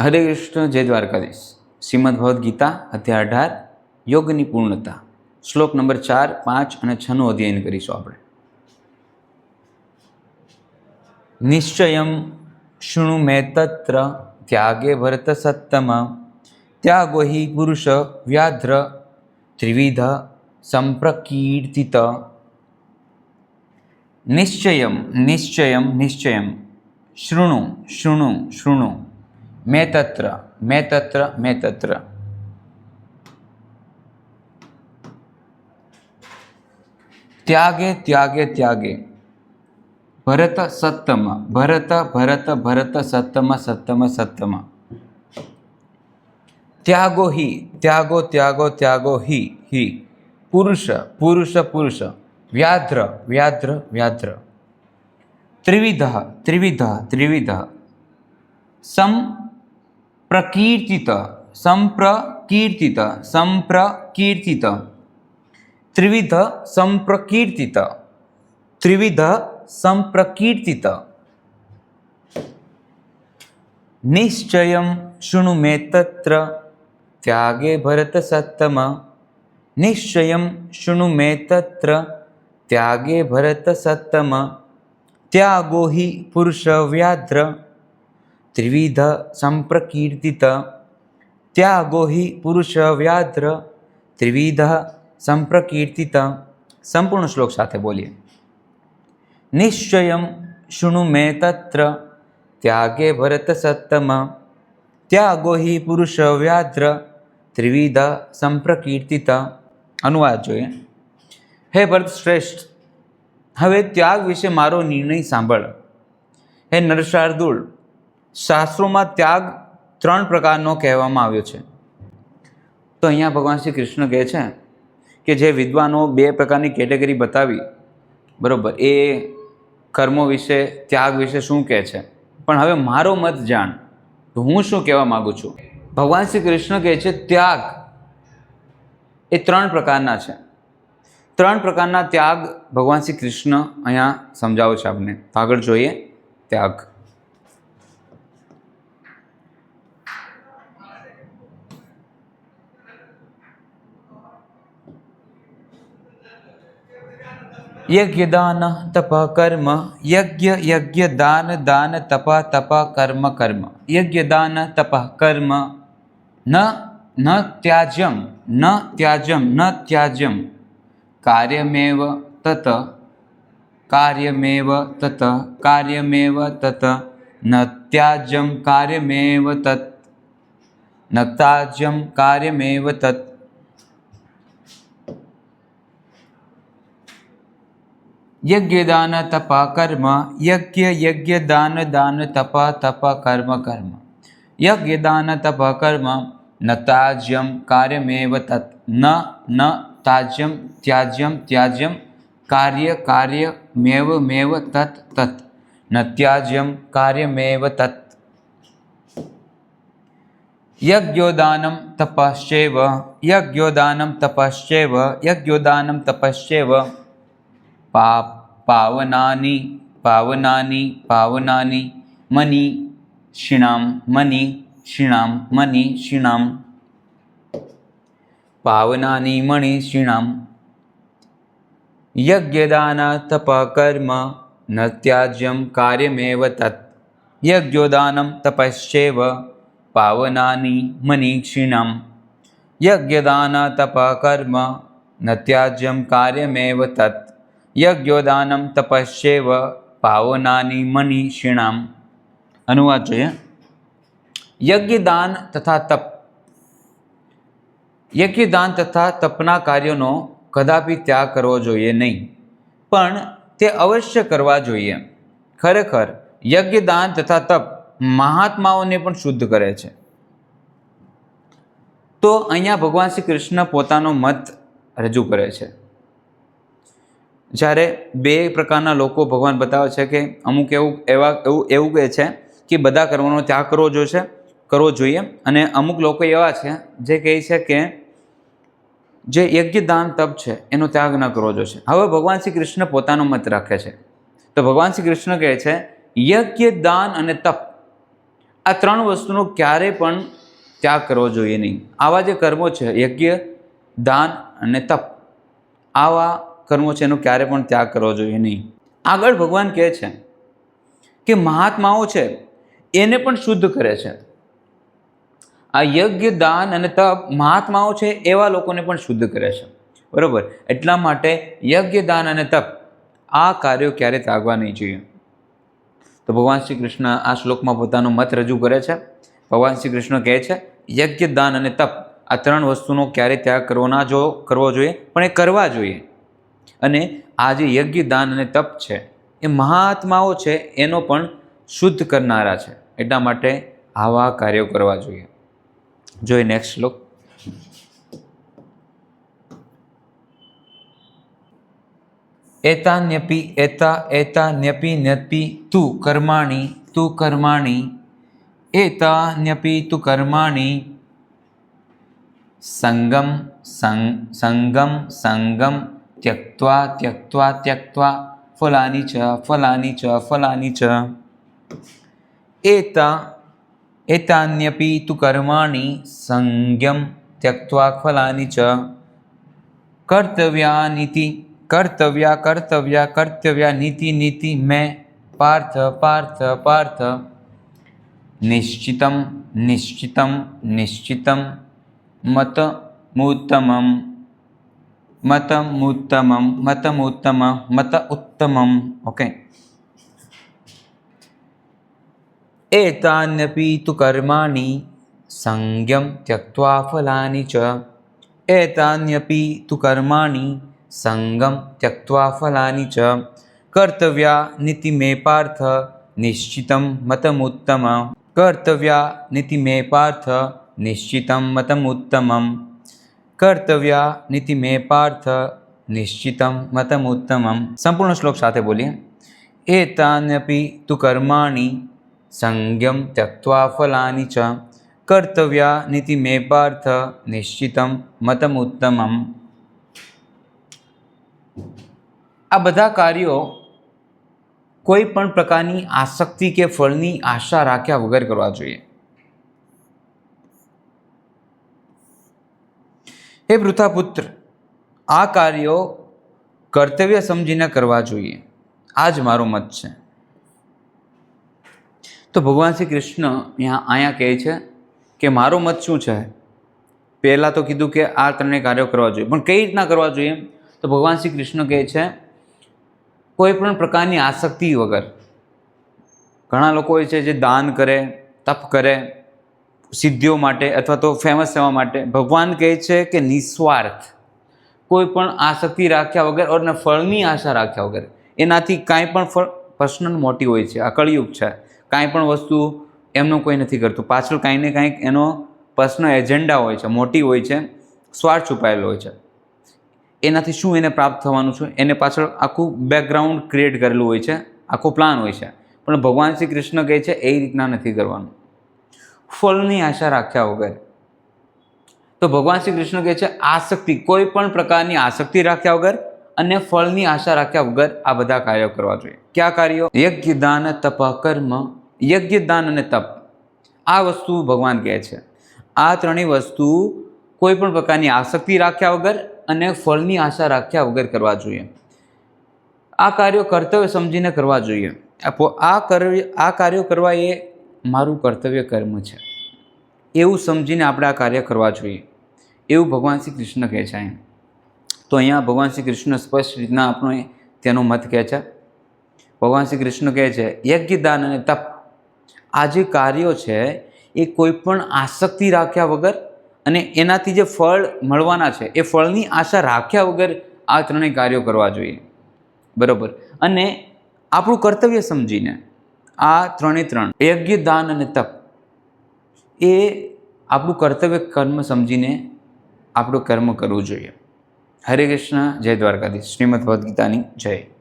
હરે કૃષ્ણ, જય દ્વારકાધીશ. શ્રીમદ ભગવદ્ ગીતા, અધ્યાય અઢાર, યોગની પૂર્ણતા. શ્લોક નંબર ચાર, પાંચ અને છનું અધ્યયન કરીશું આપણે. નિશ્ચયમ શૃણુ મે તત્ર, ત્યાગે ભરત સત્તમ. ત્યાગો હિ પુરુષ વ્યાધ્ર, ત્રિવિધ સંપ્રકીર્તિત. નિશ્ચયમ નિશ્ચયમ નિશ્ચયમ. શૃણુ શૃણુ શૃણુ. મેં તત્ર મેં તત્ર મેં તત્ર ત્યાગે ત્યાગે ત્યાગે ભરત સત્તમ ભરત ભરત ભરત સત્તમ સત્તમ સત્તમ ત્યાગો હિ ત્યાગો ત્યાગો ત્યાગો હિ હિ પુરુષ પુરુષ પુરુષ વ્યાધ્ર વ્યાધ્ર વ્યાધ્ર ત્રિવિધ ત્રિવિધ ત્રિવિધ સંપ્રકીર્તિત સંપ્રકીર્તિત સંપ્રકીર્તિત ત્રિવિધ સંપ્રકીર્તિત ત્રિવિધ સંપ્રકીર્તિત નિશ્ચયમ શૃણુ મે તત્ર ત્યાગે ભરત સત્તમ નિશ્ચયમ શૃણુ મે તત્ર ત્યાગે ભરત સત્તમ ત્યાગો હિ પુરુષ વ્યાધ્ર ત્રિવિધ સંપ્રકીર્તિત ત્યાગો હિ પુરુષ વ્યાધ્ર ત્રિવિધ સંપ્રકીર્તિત સંપૂર્ણ શ્લોક સાથે બોલીએ નિશ્ચયમ શૃણુ મેં તત્ર ત્યાગે ભરત સત્તમ ત્યાગો હિ પુરુષ વ્યાધ્ર ત્રિવિધ સંપ્રકીર્તિત અનુવાદ જોઈએ. હે ભરત શ્રેષ્ઠ, હવે ત્યાગ વિશે મારો નિર્ણય સાંભળ. હે નરશાર્દુલ શાસ્ત્રોમાં ત્યાગ ત્રણ પ્રકારનો કહેવામાં આવ્યો છે. તો અહીંયા ભગવાન શ્રી કૃષ્ણ કહે છે કે જે વિદ્વાનો બે પ્રકારની કેટેગરી બતાવી, બરાબર, એ કર્મો વિશે, ત્યાગ વિશે શું કહે છે? પણ હવે મારો મત જાણ, તો હું શું કહેવા માગું છું? ભગવાન શ્રી કૃષ્ણ કહે છે ત્યાગ, એ ત્રણ પ્રકારના છે. ત્રણ પ્રકારના ત્યાગ ભગવાન શ્રી કૃષ્ણ અહીંયા સમજાવે છે આપણે આગળ જોઈએ, ત્યાગ. યજ્ઞ દાન તપ કર્મ યજ્ઞ યજ્ઞ દાન દાન તપ તપ કર્મ કર્મ યજ્ઞ દાન તપ કર્મ ન ન ત્યાજ્યમ ન ત્યાજ્યમ ન ત્યાજ્યમ કાર્યમેવ તત કાર્યમેવ તત કાર્યમેવ તત ન ત્યાજ્યમ કાર્યમેવ તત ન ત્યાજ્યમ કાર્યમેવ તત યજ્ઞદાન તપ કર્મ યજ્ઞ યજ્ઞ દાન દાન તપ તપ કર્મ કર્મ યજ્ઞદાન તપ કર્મ ન તાજ્યમ કાર્યમેવ તત ન ન તાજ્યમ ત્યાજ્યમ ત્યાજ્યમ કાર્ય કાર્ય મેવ મેવ તત તત ન ત્યાજ્યમ કાર્યમેવ તત યજ્ઞોદાનમ તપશ્ચેવ યજ્ઞોદાનમ તપશ્ચેવ યજ્ઞોદાનમ તપશ્ચેવ પા પાવનાની પાવનાની પાવનાની, મની ક્ષીણામ મની ક્ષીણામ મની ક્ષીણામ પાવનાની, મણિ ક્ષીણામ યજ્ઞદાન તપ કર્મ ન ત્યાજ્યમ કાર્યમેવ તત્. યજ્ઞોદાનમ, તપશ્ચેવ. પાવનાની, મની ક્ષીણામ યજ્ઞદાન તપ કર્મ ન ત્યાજ્યમ કાર્યમેવ તત. યજ્ઞોદાનમ તપશ્ચેવ ભાવનાની મની ક્ષીણામ અનુવાદ જોઈએ. યજ્ઞદાન તથા તપ. યજ્ઞદાન તથા તપના કાર્યોનો કદાપી ત્યાગ કરવો જોઈએ નહીં, પણ તે અવશ્ય કરવા જોઈએ. ખરેખર, યજ્ઞદાન તથા તપ મહાત્માઓને પણ શુદ્ધ કરે છે. તો અહીંયા ભગવાન શ્રી કૃષ્ણ પોતાનો મત રજૂ કરે છે. જ્યારે બે પ્રકારના લોકો ભગવાન બતાવે છે કે અમુક એવું એવા એવું એવું કહે છે કે બધા કર્મોનો ત્યાગ કરવો જોઈશે કરવો જોઈએ. અને અમુક લોકો એવા છે જે કહે છે કે જે યજ્ઞ દાન તપ છે, એનો ત્યાગ ન કરવો જોઈશે હવે ભગવાન શ્રી કૃષ્ણ પોતાનો મત રાખે છે. તો ભગવાન શ્રી કૃષ્ણ કહે છે, યજ્ઞ દાન અને તપ આ ત્રણ વસ્તુનો ક્યારે પણ ત્યાગ કરવો જોઈએ નહીં. આવા જે કર્મો છે, યજ્ઞ દાન અને તપ, આવા કર્મો છે એનો ક્યારે પણ ત્યાગ કરવો જોઈએ નહીં. આગળ ભગવાન કહે છે કે મહાત્માઓ છે, એને પણ શુદ્ધ કરે છે. આ યજ્ઞ, દાન અને તપ મહાત્માઓ છે, એવા લોકોને પણ શુદ્ધ કરે છે. બરાબર? એટલા માટે યજ્ઞ, દાન અને તપ આ કાર્યો ક્યારે ત્યાગવા નહીં જોઈએ. તો ભગવાન શ્રી કૃષ્ણ આ શ્લોકમાં પોતાનો મત રજૂ કરે છે. ભગવાન શ્રી કૃષ્ણ કહે છે, યજ્ઞ, દાન અને તપ આ ત્રણ વસ્તુનો ક્યારે ત્યાગ કરવો ના જો, કરવો જોઈએ, પણ એ કરવા જોઈએ. અને આ જે યજ્ઞ, દાન અને તપ છે, એ મહાત્માઓ છે, એનો પણ શુદ્ધ કરનારા છે. એટલા માટે આવા કાર્યો કરવા જોઈએ. જોઈએ નેક્સ્ટ શ્લોક. એતાન્યપી, એતા, એતાન્યપી, ન્યપી, તુ કર્માણી તુ કર્માણી, એતાન્યપી, તુ કર્માણી, સંગમ, સંગ, સંગમ સંગમ ત્યક્ત્વા ત્યક્ત્વા ત્યક્ત્વા ફલાની ચ ફલાની ચ ફલાની ચ એતા એતાન્યપી તુ કર્માણી સંગમ ત્યક્ત્વા ફલાની ચ કર્તવ્યાનિતિ કર્તવ્યા કર્તવ્યા કર્તવ્યા નીતિ નીતિ મેં પાર્થ પાર્થ પાર્થ નિશ્ચિતમ નિશ્ચિતમ નિશ્ચિતમ मतमुत्तमं మతముత్తమం మతముత్తమ మత ఉత్తమం ఓకే ఏతాన్యపి తు కర్మాణి సంజ్ఞం త్యక్వా ఫలాని చ ఏతాన్యపి తు కర్మాణి సంగం త్యక్వా ఫలాని చ કર્તવ્યા નીતિ મે પાર્થ નિશ્ચિતમ મતમુત્તમ કર્તવ્યા નીતિ મે પાર્થ નિશ્ચિતમ મતમુત્તમમ કર્તવ્યા નીતિ મે પાર્થ નિશ્ચિતમ મતમ ઉત્તમમ સંપૂર્ણ શ્લોક સાથે બોલીએ એતાન્યપી તુ કર્માણી સંજ્ઞમ ત્યક્વા ફલાની ચ કર્તવ્યા નીતિ મે પાર્થ નિશ્ચિતમ મતમ ઉત્તમમ આ બધા કાર્યો કોઈ પણ પ્રકારની આસક્તિ કે ફળની આશા રાખ્યા વગર કરવા જોઈએ હે વૃથાપુત્ર, આ કાર્યો કર્તવ્ય સમજીને કરવા જોઈએ. આ જ મારો મત છે. તો ભગવાન શ્રી કૃષ્ણ અહીંયા અહીંયા કહે છે કે મારો મત શું છે? પહેલાં તો કીધું કે આ ત્રણેય કાર્યો કરવા જોઈએ. પણ કઈ રીતના કરવા જોઈએ? તો ભગવાન શ્રી કૃષ્ણ કહે છે, કોઈ પણ પ્રકારની આસક્તિ વગર. ઘણા લોકો હોય છે જે દાન કરે, તપ કરે સિદ્ધિઓ માટે અથવા તો ફેમસ થવા માટે ભગવાન કહે છે કે નિસ્વાર્થ. કોઈ પણ આસક્તિ રાખ્યા વગર અને ફળની આશા રાખ્યા વગર એનાથી કાંઈ પણ ફળ પર્સનલ મોટી હોય છે. આ કળિયુગ છે. કાંઈ પણ વસ્તુ એમનું કોઈ નથી કરતું. પાછળ કાંઈ ને કાંઈક એનો પર્સનલ એજન્ડા હોય છે, મોટી હોય છે, સ્વાર્થ છુપાયેલો હોય છે. એનાથી શું એને પ્રાપ્ત થવાનું છે? એને પાછળ આખું બેકગ્રાઉન્ડ ક્રિએટ કરેલું હોય છે. આખો પ્લાન હોય છે. પણ ભગવાન શ્રી કૃષ્ણ કહે છે, એ રીતના નથી કરવાનું. ફળની આશા રાખ્યા વગર. તો ભગવાન શ્રી કૃષ્ણ કહે છે, આસક્તિ, કોઈ પણ પ્રકારની આસક્તિ રાખ્યા વગર અને ફળની આશા રાખ્યા વગર આ બધા કાર્યો કરવા જોઈએ. કયા કાર્યો? યજ્ઞ, દાન, તપ, કર્મ. યજ્ઞ, દાન અને તપ. આ વસ્તુ ભગવાન કહે છે. આ ત્રણેય વસ્તુ કોઈ પણ પ્રકારની આસક્તિ રાખ્યા વગર અને ફળની આશા રાખ્યા વગર કરવા જોઈએ. આ કાર્યો કર્તવ્ય સમજીને કરવા જોઈએ. આ કર્ય આ કાર્યો કરવા એ મારું કર્તવ્ય કર્મ છે. એવું સમજીને આપણે આ કાર્ય કરવા જોઈએ. એવું ભગવાન શ્રી કૃષ્ણ કહે છે એમ. તો અહીંયા ભગવાન શ્રી કૃષ્ણ સ્પષ્ટ રીતના આપણો તેનો મત કહે છે. ભગવાન શ્રી કૃષ્ણ કહે છે, યજ્ઞ, દાન અને તપ આ જે કાર્યો છે, એ કોઈ પણ આસક્તિ રાખ્યા વગર અને એનાથી જે ફળ મળવાના છે, એ ફળની આશા રાખ્યા વગર આ ત્રણેય કાર્યો કરવા જોઈએ. બરાબર. અને આપણું કર્તવ્ય સમજીને આ ત્રણે ત્રણ. યજ્ઞ, દાન અને તપ. એ આપણું કર્તવ્ય કર્મ સમજીને આપણું કર્મ કરવું જોઈએ. હરે કૃષ્ણ, જય દ્વારકાધીશ. શ્રીમદ ભગવદ્ ગીતાની જય.